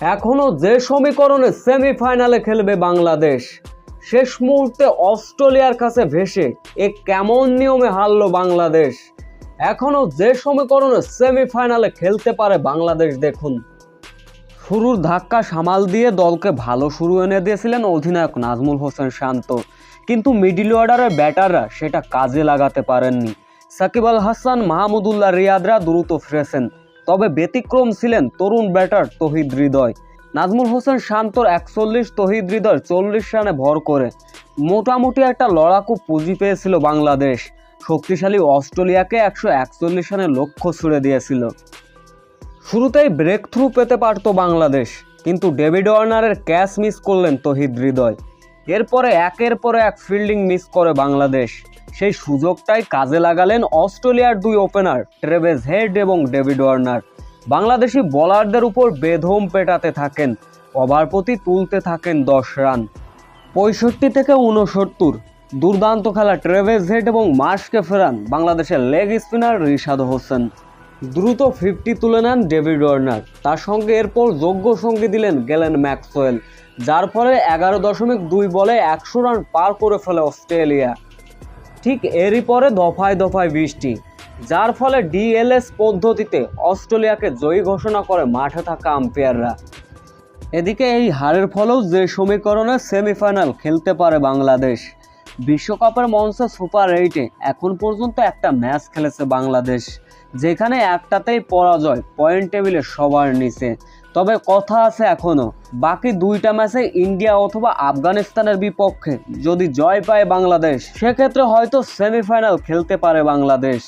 এখনও যে সমীকরণে সেমিফাইনালে খেলবে বাংলাদেশ, শেষ মুহূর্তে অস্ট্রেলিয়ার কাছে ভেসে এ কেমন নিয়মে হারল বাংলাদেশ? এখনও যে সমীকরণে সেমিফাইনালে খেলতে পারে বাংলাদেশ দেখুন। শুরুর ধাক্কা সামাল দিয়ে দলকে ভালো শুরু এনে দিয়েছিলেন অধিনায়ক নাজমুল হোসেন শান্ত। কিন্তু মিডিল অর্ডারের ব্যাটাররা সেটা কাজে লাগাতে পারেননি। সাকিব আল হাসান, মাহমুদুল্লাহ রিয়াদরা দ্রুত ফিরেছেন। তবে ব্যতিক্রম ছিলেন তরুণ ব্যাটার তহিদ হৃদয়। নাজমুল হোসেন শান্তর একচল্লিশ, তহিদ হৃদয় চল্লিশ রানে ভর করে। মোটামুটি একটা লড়াকু পুঁজি পেয়েছিল বাংলাদেশ। শক্তিশালী অস্ট্রেলিয়াকে একশো একচল্লিশ রানের লক্ষ্য ছুড়ে দিয়েছিল। শুরুতেই ব্রেক থ্রু পেতে পারত বাংলাদেশ, কিন্তু ডেভিড ওয়ার্নারের ক্যাচ মিস করলেন তহিদ হৃদয়। এরপরে একের পরে এক ফিল্ডিং মিস করে বাংলাদেশ। সেই সুযোগটাই কাজে লাগালেন অস্ট্রেলিয়ার দুই ওপেনার ট্রেভেজ হেড এবং ডেভিড ওয়ার্নার বাংলাদেশি বোলারদের উপর বেধম পেটাতে থাকেন, ওভার প্রতি তুলতে থাকেন দশ রান। পঁয়ষট্টি থেকে উনসত্তর দুর্দান্ত খেলা ট্রেভেজ হেড এবং মার্শকে ফেরান বাংলাদেশের লেগ স্পিনার রিশাদ হোসেন। দ্রুত ফিফটি তুলে নেন ডেভিড ওয়ার্নার তার সঙ্গে এরপর যোগ্য সঙ্গী দিলেন গেলেন ম্যাক্সওয়েল, যার ফলে এগারো দশমিক দুই বলে একশো রান পার করে ফেলে অস্ট্রেলিয়া। ঠিক এরই পরে দফায় দফায় বৃষ্টি, যার ফলে ডিএলএস পদ্ধতিতে অস্ট্রেলিয়াকে জয়ী ঘোষণা করে মাঠে থাকা আম্পায়াররা। এদিকে এই হারের ফলেও যে সমীকরণে সেমিফাইনাল খেলতে পারে বাংলাদেশ, বিশ্বকাপের মঞ্চে সুপার এইটে এখন পর্যন্ত একটা ম্যাচ খেলেছে বাংলাদেশ, যেখানে একটাতেই পরাজয় পয়েন্ট টেবিলে সবার নিচে। তবে কথা আছে এখনও বাকি দুইটা ম্যাচে ইন্ডিয়া অথবা আফগানিস্তানের বিপক্ষে যদি জয় পায় বাংলাদেশ, সেক্ষেত্রে হয়তো সেমিফাইনাল খেলতে পারে বাংলাদেশ।